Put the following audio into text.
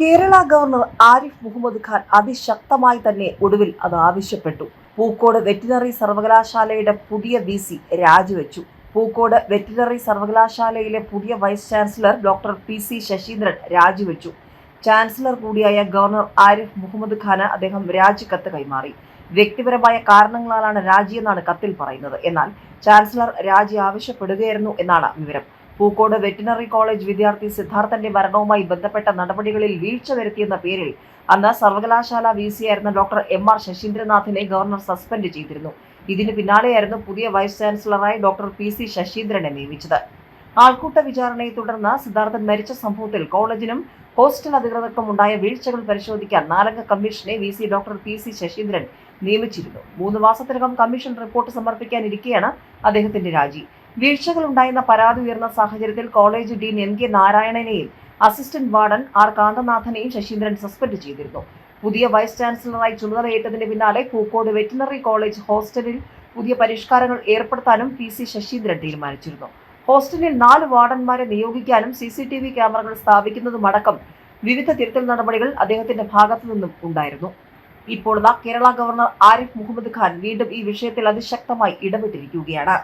Kerala governor Arif Muhammad Khan അതിശക്തമായി തന്നെ ഒടുവിൽ അത് ആവശ്യപ്പെട്ടു. പൂക്കോട് വെറ്റിനറി സർവകലാശാലയുടെ പുതിയ വി സി രാജിവെച്ചു. പൂക്കോട് വെറ്റിനറി സർവകലാശാലയിലെ പുതിയ vice chancellor doctor P C Sasheendran രാജിവെച്ചു. ചാൻസലർ കൂടിയായ ഗവർണർ ആരിഫ് മുഹമ്മദ് ഖാന് അദ്ദേഹം രാജിക്കത്ത് കൈമാറി. വ്യക്തിപരമായ കാരണങ്ങളാലാണ് രാജിയെന്നാണ് കത്തിൽ പറയുന്നത്. എന്നാൽ ചാൻസലർ രാജി ആവശ്യപ്പെടുകയായിരുന്നു എന്നാണ് വിവരം. പൂക്കോട് വെറ്റിനറി കോളേജ് വിദ്യാർത്ഥി സിദ്ധാർത്ഥന്റെ മരണവുമായി ബന്ധപ്പെട്ട നടപടികളിൽ വീഴ്ച വരുത്തിയെന്ന പേരിൽ അന്ന് സർവകലാശാല വി സി ആയിരുന്ന ഡോക്ടർ എം ആർ ശശീന്ദ്രനാഥിനെ ഗവർണർ സസ്പെൻഡ് ചെയ്തിരുന്നു. ഇതിന് പിന്നാലെയായിരുന്നു പുതിയ വൈസ് ചാൻസലറായി ഡോക്ടർ പി സി ശശീന്ദ്രനെ നിയമിച്ചത്. ആൾക്കൂട്ട വിചാരണയെ തുടർന്ന് സിദ്ധാർത്ഥൻ മരിച്ച സംഭവത്തിൽ കോളേജിനും ഹോസ്റ്റൽ അധികൃതർക്കും ഉണ്ടായ വീഴ്ചകൾ പരിശോധിക്കാൻ നാലംഗ കമ്മീഷനെ V C doctor P C Sasheendran നിയമിച്ചിരുന്നു. മൂന്ന് മാസത്തിനകം കമ്മീഷൻ റിപ്പോർട്ട് സമർപ്പിക്കാനിരിക്കെയാണ് അദ്ദേഹത്തിന്റെ രാജി. വീഴ്ചകൾ ഉണ്ടായെന്ന പരാതി ഉയർന്ന സാഹചര്യത്തിൽ കോളേജ് ഡീൻ എൻ കെ നാരായണനെയും അസിസ്റ്റന്റ് വാർഡൻ ആർ കാന്തനാഥനെയും ശശീന്ദ്രൻ സസ്പെൻഡ് ചെയ്തിരുന്നു. പുതിയ വൈസ് ചാൻസലറായി ചുമതലയേറ്റതിന് പിന്നാലെ പൂക്കോട് വെറ്റിനറി കോളേജ് ഹോസ്റ്റലിൽ പുതിയ പരിഷ്കാരങ്ങൾ ഏർപ്പെടുത്താനും പി സി ശശീന്ദ്രൻ തീരുമാനിച്ചിരുന്നു. ഹോസ്റ്റലിൽ നാല് വാർഡന്മാരെ നിയോഗിക്കാനും സി സി ടി വി ക്യാമറകൾ സ്ഥാപിക്കുന്നതുമടക്കം വിവിധ തിരുത്തൽ നടപടികൾ അദ്ദേഹത്തിന്റെ ഭാഗത്തു നിന്നും ഉണ്ടായിരുന്നു. ഇപ്പോൾ കേരള ഗവർണർ ആരിഫ് മുഹമ്മദ് ഖാൻ വീണ്ടും ഈ വിഷയത്തിൽ അതിശക്തമായി ഇടപെട്ടിരിക്കുകയാണ്.